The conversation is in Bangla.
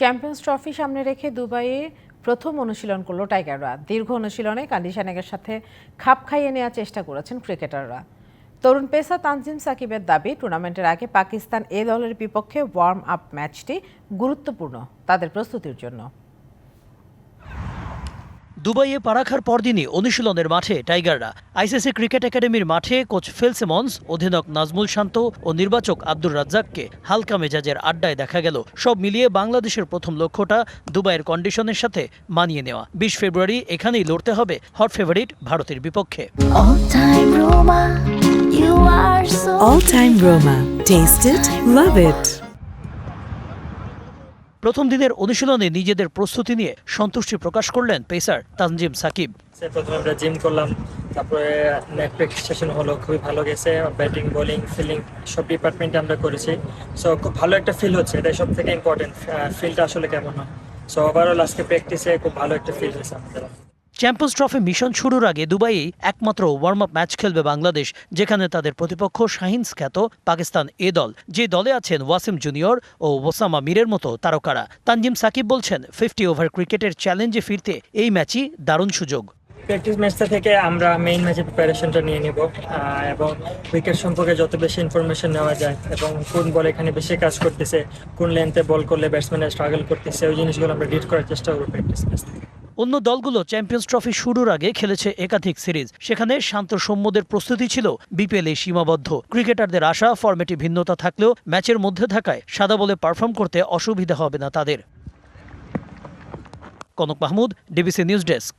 চ্যাম্পিয়ন্স ট্রফি সামনে রেখে দুবাইয়ে প্রথম অনুশীলন করল টাইগাররা। দীর্ঘ অনুশীলনে কন্ডিশনিংয়ের সাথে খাপ খাইয়ে নেওয়ার চেষ্টা করেছেন ক্রিকেটাররা। তরুণ পেসা তানজিম সাকিবের দাবি, টুর্নামেন্টের আগে পাকিস্তান এ দলের বিপক্ষে ওয়ার্ম আপ ম্যাচটি গুরুত্বপূর্ণ তাদের প্রস্তুতির জন্য। দুবাইয়ে পারাখার পরদিনই অনুশীলনের মাঠে টাইগাররা আইসিসি ক্রিকেট একাডেমির মাঠে কোচ ফিল সিমন্স অধিনায়ক নাজমুল শান্ত ও নির্বাচক আব্দুর রাজ্জাককে হালকা মেজাজের আড্ডায় দেখা গেল সব মিলিয়ে বাংলাদেশের প্রথম লক্ষ্যটা দুবাইয়ের কন্ডিশনের সাথে মানিয়ে নেওয়া বিশ ফেব্রুয়ারি এখানেই লড়তে হবে হট ফেভারিট ভারতের বিপক্ষে All time Roma. Taste it, love it. প্রথম দিনের অনুশীলনে নিজেদের প্রস্তুতি নিয়ে সন্তুষ্টি প্রকাশ করলেন পেসার তানজিম সাকিব। প্রথমে আমরা জিম করলাম, তারপরে নেট প্র্যাকটিস হলো, খুবই ভালো গেছে, ব্যাটিং, বোলিং, ফিল্ডিং সব ডিপার্টমেন্টে আমরা করেছি। সো খুব ভালো একটা ফিল হচ্ছে, এটাই সব থেকে ইম্পর্টেন্ট ফিলটা আসলে কেমন হয়। সো ওভারঅল আজকে প্র্যাকটিসে খুব ভালো একটা ফিল হয়েছে আমাদের। চ্যাম্পিয়ন্স ট্রফি মিশন শুরুর আগে দুবাইয়ে একমাত্র ওয়ার্ম আপ ম্যাচ খেলবে বাংলাদেশ, যেখানে তাদের প্রতিপক্ষ শাহিনস খ্যাত পাকিস্তান এ দল। যে দলে আছেন ওয়াসিম জুনিয়র ও ওসামা মিরের মতো তারকারা। তানজিম সাকিব বলছেন, ফিফটি ওভার ক্রিকেটের চ্যালেঞ্জে ফিরতে এই ম্যাচই দারুণ সুযোগ। প্র্যাকটিস ম্যাচটা থেকে আমরা মেইন ম্যাচের প্রিপারেশনটা নিয়ে নিব এবং উইকেট সম্পর্কে যত বেশি ইনফরমেশন নেওয়া যায়, এবং কোন বল এখানে বেশি কাজ করতেছে, কোন লেন্থে বল করলে ব্যাটসম্যানরা স্ট্রাগল করতেছে, ওই জিনিসগুলো আমরা ডিট করার চেষ্টা করব প্র্যাকটিস ম্যাচ থেকে। অন্য দলগুলো চ্যাম্পিয়ন্স ট্রফি শুরুর আগে খেলেছে একাধিক সিরিজ। সেখানে শান্ত সৌম্যদের প্রস্তুতি ছিল বিপিএলে সীমাবদ্ধ। ক্রিকেটারদের আশা ফর্মেটি ভিন্নতা থাকলেও ম্যাচের মধ্যে থাকায় সাদা বলে পারফর্ম করতে অসুবিধা হবে না তাদের। Kanak Mahmud, DBC news desk.